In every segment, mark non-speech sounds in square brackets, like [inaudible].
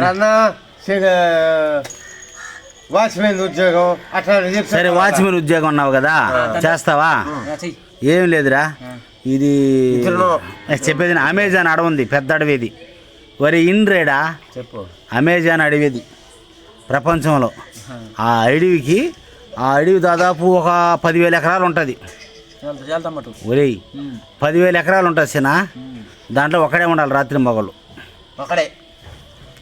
ఎక్కడన్నా వాచ్మెన్ ఉద్యోగం అట్లా సరే వాచ్మెన్ ఉద్యోగం ఉన్నావు కదా చేస్తావా? ఏం లేదురా. ఇది. చెప్పేది అమెజాన్ అడవి ఉంది పెద్ద అడవిది. వరి ఇండ్రేడా? చెప్పు. అమెజాన్ అడవిది ప్రపంచంలో. ఆ అడవికి ఆ అడవి దాదాపు ఒక పదివేల ఎకరాలు ఉంటుంది. ఒరేయ్ పదివేల ఎకరాలు ఉంటుంది సినా దాంట్లో ఒకడే ఉండాలి రాత్రి మగళ్ళు ఒకడే.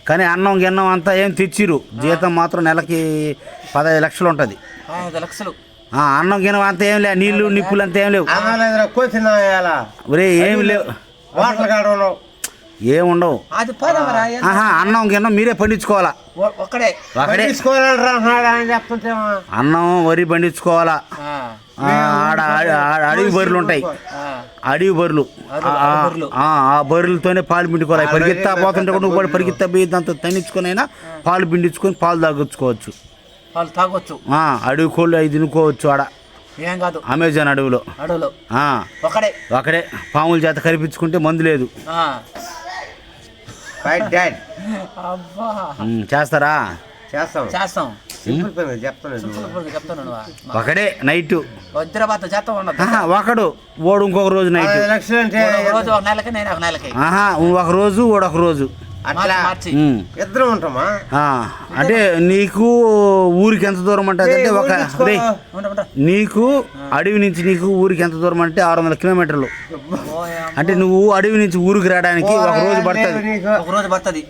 కానీ అన్నం గిన్నం అంతా ఏం తెచ్చిరు. జీతం మాత్రం నెలకి పదహైదు లక్షలు ఉంటుంది. లక్షలు. ఆ, అన్నం గిన్నం అంతా ఏం లేవు నీళ్ళు నిప్పులు అంతా ఏం లేవు. ఒరే ఏం లేవు. వాటర్ కాడ ఉండవు ఏం ఉండవు. అది పోదామరా ఆహా అన్నం గిన్నం మీరే పండించుకోవాలా? అన్నం వరి పండించుకోవాలా? ఆడ అడవి బర్రెలు ఉంటాయి. ఆ, అడవి బర్రెలు. ఆ, బర్రెలతోనే పాలు పిండుకోవాలి. పరిగెత్తా పోతుంటే కూడా నువ్వు కూడా పరిగెత్తా పోయి దాంతో తన్నించుకొని అయినా పాలు పిండించుకొని పాలు తాగొచ్చుకోవచ్చు. వాళ్ళు తాగొచ్చు. ఆ, అడవి కోళ్ళు అవి తినుకోవచ్చు ఆడ. ఏం కాదు. అమెజాన్ అడవిలో. అడవులు. ఆ, ఒకడే. ఒకడే. పాముల చేత కరిపించుకుంటే మందు లేదు. ఆ. రైట్ డాడ్ [laughs] అబ్బా. ఉమ్, చేస్తారా? చేస్తాం. చేస్తాం. సింపుల్ పని చెప్తున్నాడు ఇప్పుడు చెప్తాను నువ్వు. ఒకడే నైట్. వజ్రబాత చేస్తాం ఉండదు. ఒకడు ఓడు ఇంకొక రోజు నైట్. రోజు ఒక నెలకి నేను ఒక నెలకి. ఆహా ఒక రోజు ఓడు ఒక రోజు. అట్లా. ఇద్దరం ఉంటామా? ఆ, అంటే నీకు ఊరికి ఎంత దూరం అంటే ఒక. నీకు అడవి నుంచి నీకు ఊరికి ఎంత దూరం అంటే ఆరు వందల కిలోమీటర్లు. అంటే నువ్వు అడవి నుంచి ఊరికి రావడానికి ఒక రోజు పడుతుంది. ఒక రోజు పడుతుంది.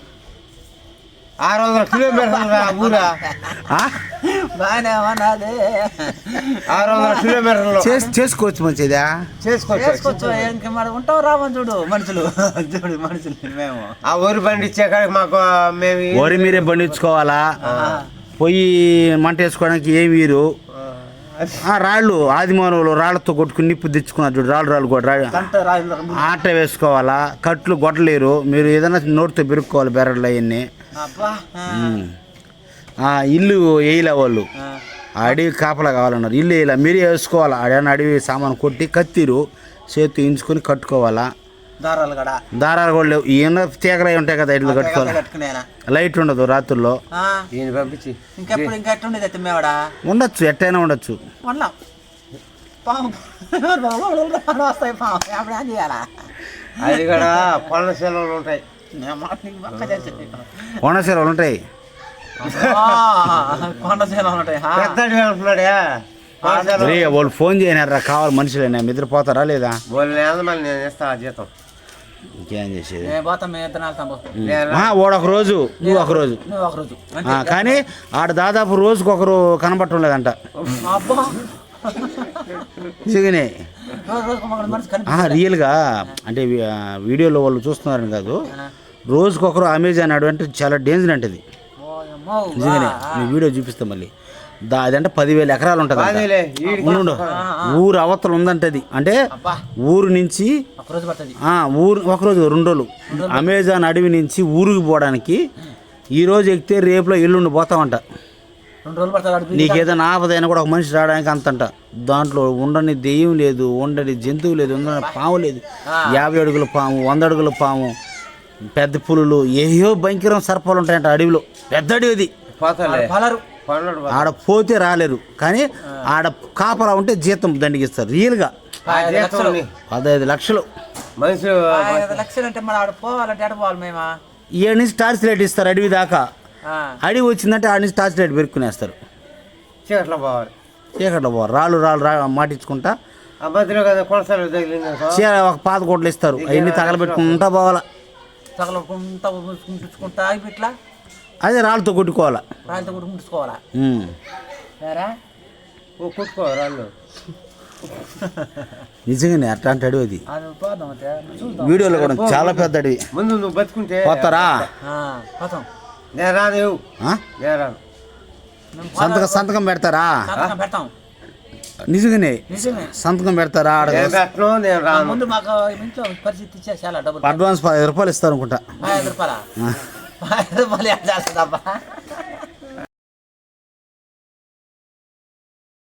ఆరు వందల కిలోమీటర్లు ఊరా? బాగానే ఉన్నది. ఆరు వందల కిలోమీటర్లు చేస్- చేసుకోవచ్చు మంచిదా చేసుకోవచ్చు. చేసుకోవచ్చు. ఇంక మరి ఉంటాం రావని చూడు మనుషులు. చూడు మనుషులు మేము. ఆ ఊరు బండి ఇచ్చే కాడికి మాకు మేము వరి మీరే పండించుకోవాలా? పొయ్యి మంట వేసుకోవడానికి ఏమి వీరు? ఆ, రాళ్ళు ఆదిమానవులు రాళ్ళతో కొట్టుకుని నిప్పు తెచ్చుకున్నారు చూడు రాళ్ళు రాళ్ళు కూడా రా- గంట రాయలు ఆట వేసుకోవాలా? కట్లు గొట్టలేరు మీరు ఏదైనా నోటితో పెరుక్కోవాలి బెరళ్ళు అవన్నీ. ఇల్లు వేయలే వాళ్ళు. ఆ. అడవి కాపలా కావాలన్నారు. ఇల్లు వేయలే. మీరే వేసుకోవాలి? ఆడేమన్నా అడవి సామాను కొట్టి కత్తిరు చేతి ఇంచుకొని కట్టుకోవాలా? దారాలు కూడా దారాలు కూడా లేవు. ఈయన తీగరై ఉంటాయి కదా ఇల్లు కట్టుకోవాలి? లైట్ ఉండదు రాత్రుల్లో. ఆ, ఈయన పంపించి. ఇంకెప్పుడు ఇంకెట్టుండేది అయితే మేవాడా? ఉండొచ్చు ఎట్టయినా ఉండొచ్చు. వస్తాయి పాము అది కూడా పనుల సెలవులు ఉంటాయి. కోనసీరలు ఉంటాయి. ఉంటాయి. వాళ్ళు ఫోన్ చేయనారా కావాలి మనుషులైనా. నిద్రపోతారా లేదా? నేను ఇస్తా జీతం. ఇంకేం చేసేది? వాడు ఒక రోజు నువ్వు ఒక రోజు. కానీ ఆడ దాదాపు రోజుకు ఒకరు కనబడటం లేదంట. అబ్బా. రియల్గా అంటే వీడియోలో వాళ్ళు చూస్తున్నారని కాదు. రోజుకొకరు అమెజాన్ అడవి అంటే చాలా డేంజర్ అంటే ఇది. నిజంగానే మీ వీడియో చూపిస్తాం మళ్ళీ. దా అదంటే పదివేల ఎకరాలు ఉంటుంది ఉండు ఊరు అవతల ఉందంట అది. అంటే ఊరు నుంచి ఊరు ఒకరోజు రెండు రోజులు. అమెజాన్ అడవి నుంచి ఊరికి పోవడానికి ఈ రోజు ఎక్కితే రేపులో ఎల్లుండి పోతామంట. రెండు రోజులు పడుతుంది అడుగు నీకు ఏదైనా ఆపదైనా కూడా ఒక మనిషి రావడానికి అంతంట. దాంట్లో ఉండని దెయ్యం లేదు ఉండని జంతువు లేదు ఉండని పాము లేదు. యాభై అడుగుల పాము వంద అడుగుల పాము పెద్ద పులులు ఏయో భయంకరం సర్పాలు ఉంటాయంట అడవిలో. పెద్ద అడవి అది. పలరు. ఆడ పోతే రాలేరు కానీ ఆడ కాపలా ఉంటే జీతం దండిగిస్తారు రియల్గా. పదహైదు లక్షలు. లక్షలు అంటే మరి ఆడ పోవాలంటే ఎడ పోవాలి మేమా? ఏడు నుంచి టార్చ్ లైట్ ఇస్తారు అడవి దాకా. అడవి వచ్చిందంటే ఆడ నుంచి టార్చ్ లైట్ పెరుక్కునేస్తారు. చీకట్లో పోవాలి. చీకట్లో పోరు రాళ్ళు రాళ్ళు రా మాటించుకుంటా. చీర ఒక పాత కోట్లు ఇస్తారు. అవన్నీ తగలబెట్టుకుంటా పోవాలా. ముట్టుకుంటా ఇట్లా అదే రాళ్ళతో కొట్టుకోవాలా. రాయితో కూడా ముట్టుకోవాలా? కుట్టుకో రాళ్ళు. నిజంగానే అట్లాంటి అడవి అది. వీడియోలో కూడా చాలా పెద్ద అడవి. ముందు నువ్వు బతుకుంటే పోతారా? రాను మేము సంతకం సంతకం పెడతారా? పెడతాం. నిజంగానే? నిజమే సంతకం పెడతారా? ముందు మాకు ఇంట్లో పరిస్థితి ఇచ్చే చాలా డబ్బులు అడ్వాన్స్ పదిహేను రూపాయలు ఇస్తారు అనుకుంటా రూపాయల? రూపాయలు